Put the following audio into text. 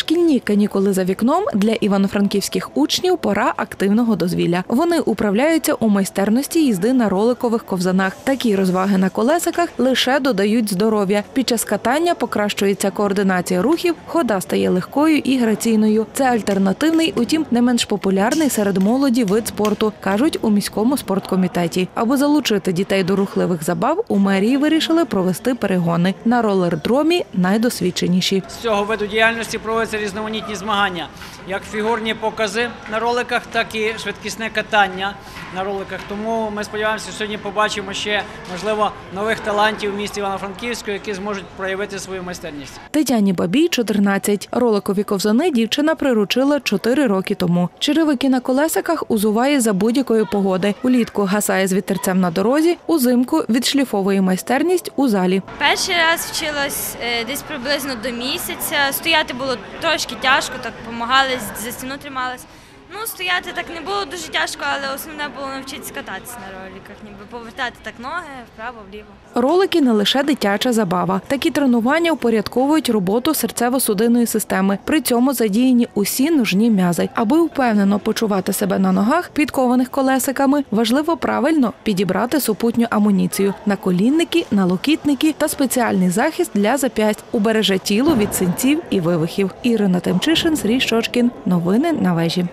Шкільні канікули за вікном для івано-франківських учнів пора активного дозвілля. Вони управляються у майстерності їзди на роликових ковзанах. Такі розваги на колесиках лише додають здоров'я. Під час катання покращується координація рухів, хода стає легкою і граційною. Це альтернативний, утім, не менш популярний серед молоді вид спорту, кажуть у міському спорткомітеті. Аби залучити дітей до рухливих забав, у мерії вирішили провести перегони на ролердромі найдосвідченіші. З цього виду діяльності проводяться різноманітні змагання, як фігурні покази на роликах, так і швидкісне катання на роликах. Тому ми сподіваємося, що сьогодні побачимо ще можливо нових талантів в місті Івано-Франківську, які зможуть проявити свою майстерність. Тетяні Бабій 14. Роликові ковзани дівчина приручила 4 роки тому. Черевики на колесиках узуває за будь-якої погоди. Улітку гасає з вітерцем на дорозі, узимку відшліфовує майстерність у залі. Перший раз вчилась е, десь приблизно до місяця. Стояти було трошки тяжко, так допомагали, за стіну трималась. Ну, стояти так не було дуже тяжко, але основне було навчитися кататися на роликах, ніби повертати так ноги вправо, вліво. Ролики не лише дитяча забава. Такі тренування упорядковують роботу серцево-судинної системи. При цьому задіяні усі нужні м'язи. Аби впевнено почувати себе на ногах, підкованих колесиками, важливо правильно підібрати супутню амуніцію: наколінники, налокітники та спеціальний захист для зап'ясть. Убереже тіло від синців і вивихів. Ірина Темчишин, Срій Шочкін. Новини на вежі.